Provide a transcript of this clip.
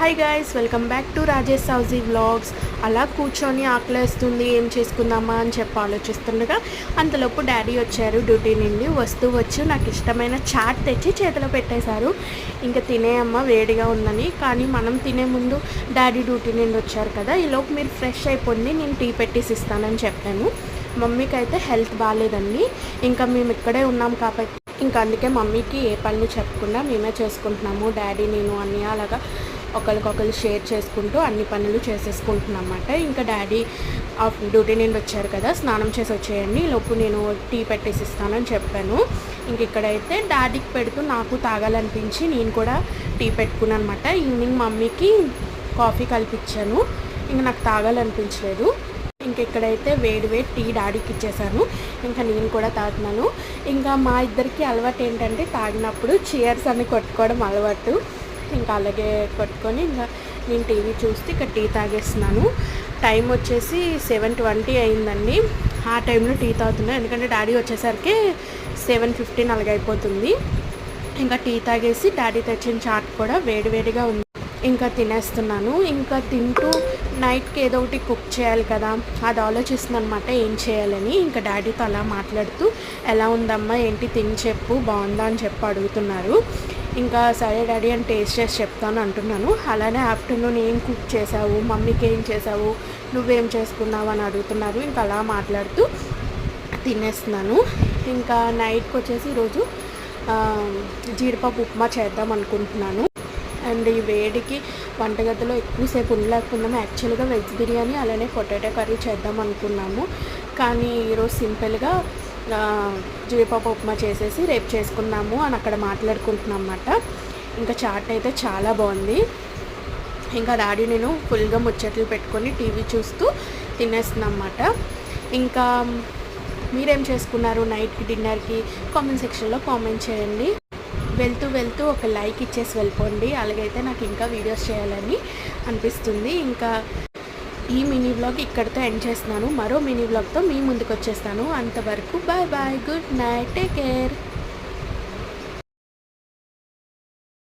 Hi guys welcome back to Rajesh సౌజీ vlogs అలా కూర్చొని ఆకలేస్తుంది ఏం చేసుకుందామా అని చెప్పి ఆలోచిస్తుండగా అంతలోపు డాడీ వచ్చారు డ్యూటీ నుండి వస్తూ వచ్చి నాకు ఇష్టమైన చాట్ తెచ్చి చేతిలో పెట్టేశారు. ఇంకా తినేయమ్మ వేడిగా ఉందని కానీ మనం తినే ముందు డాడీ డ్యూటీ నుండి వచ్చారు కదా ఈలోపు మీరు ఫ్రెష్ అయిపోండి నేను టీ పెట్టేసి ఇస్తానని చెప్పాను. మమ్మీకి అయితే హెల్త్ బాగాలేదండి ఇంకా మేము ఇక్కడే ఉన్నాం కాబట్టి ఇంకా అందుకే మమ్మీకి ఏ పనులు చెప్పకుండా మేమే చేసుకుంటున్నాము డాడీ నేను అన్నీ అలాగా ఒకరికొకరు షేర్ చేసుకుంటూ అన్ని పనులు చేసేసుకుంటున్నాం అన్నమాట ఇంకా డాడీ ఆఫ్ డ్యూటీ నుండి వచ్చారు కదా స్నానం చేసి వచ్చేయండి లోపు నేను టీ పెట్టేసి ఇస్తానని చెప్పాను. ఇంక ఇక్కడైతే డాడీకి పెడుతూ నాకు తాగాలనిపించి నేను కూడా టీ పెట్టుకున్నాను అనమాట ఈవినింగ్ మమ్మీకి కాఫీ కల్పించాను ఇంక నాకు తాగాలనిపించలేదు. ఇంక ఇక్కడైతే వేడి వేడి టీ డాడీకి ఇచ్చేసాను ఇంకా నేను కూడా తాగుతున్నాను. ఇంకా మా ఇద్దరికి అలవాటు ఏంటంటే తాగినప్పుడు చీర్స్ అని కొట్టుకోవడం అలవాటు. అలాగే కొట్టుకొని ఇంకా నేను టీవీ చూస్తే ఇక్కడ టీ తాగేస్తున్నాను. టైం వచ్చేసి సెవెన్ ట్వంటీ అయిందండి. ఆ టైంలో టీ తాగుతున్నాను ఎందుకంటే డాడీ వచ్చేసరికి సెవెన్ ఫిఫ్టీన్ అలాగ అయిపోతుంది. ఇంకా టీ తాగేసి డాడీ తెచ్చిన చాట్ కూడా వేడివేడిగా ఉంది. ఇంకా తినేస్తున్నాను. ఇంకా తింటూ నైట్కి ఏదో ఒకటి కుక్ చేయాలి కదా. అది ఆలోచిస్తుంది అనమాట ఏం చేయాలని. ఇంకా డాడీతో అలా మాట్లాడుతూ ఎలా ఉందమ్మా? ఏంటి? తిని చెప్పు. బాగుందా? అని చెప్పి అడుగుతున్నారు. ఇంకా సరే డాడీ అని టేస్ట్ చేసి చెప్తాను అంటున్నాను. అలానే ఆఫ్టర్నూన్ ఏం కుక్ చేసావు? మమ్మీకి ఏం చేసావు? నువ్వేం చేసుకున్నావు అని అడుగుతున్నారు. ఇంకా అలా మాట్లాడుతూ తినేస్తున్నాను. ఇంకా నైట్కి వచ్చేసి ఈరోజు జీడిపప్పు ఉప్మా చేద్దాం అనుకుంటున్నాను. అండ్ ఈ వేడికి వంటగదిలో ఎక్కువసేపు ఉండలేకపోతున్నాము. యాక్చువల్గా వెజ్ బిర్యానీ అలానే పొటాటో కర్రీ చేద్దాం అనుకున్నాము. కానీ ఈరోజు సింపుల్గా జీడిపప్పు ఉప్మా చేసేసి రేపు చేసుకున్నాము అని అక్కడ మాట్లాడుకుంటున్నాం అన్నమాట. ఇంకా చాట్ అయితే చాలా బాగుంది. ఇంకా డాడీ నేను ఫుల్గా ముచ్చట్లు పెట్టుకొని టీవీ చూస్తూ తినేస్తున్నాం అన్నమాట. ఇంకా మీరేం చేసుకున్నారు నైట్కి డిన్నర్కి? కామెంట్ సెక్షన్లో కామెంట్ చేయండి. వెళ్తూ వెళ్తూ ఒక లైక్ ఇచ్చేసి వెళ్ళిపోండి. అలాగైతే నాకు ఇంకా వీడియోస్ చేయాలని అనిపిస్తుంది. ఇంకా ఈ మినీ వ్లాగ్ ఇక్కడితో ఎండ్ చేస్తున్నాను. మరో మినీ వ్లాగ్తో మీ ముందుకు వచ్చేస్తాను. అంతవరకు bye bye good night take care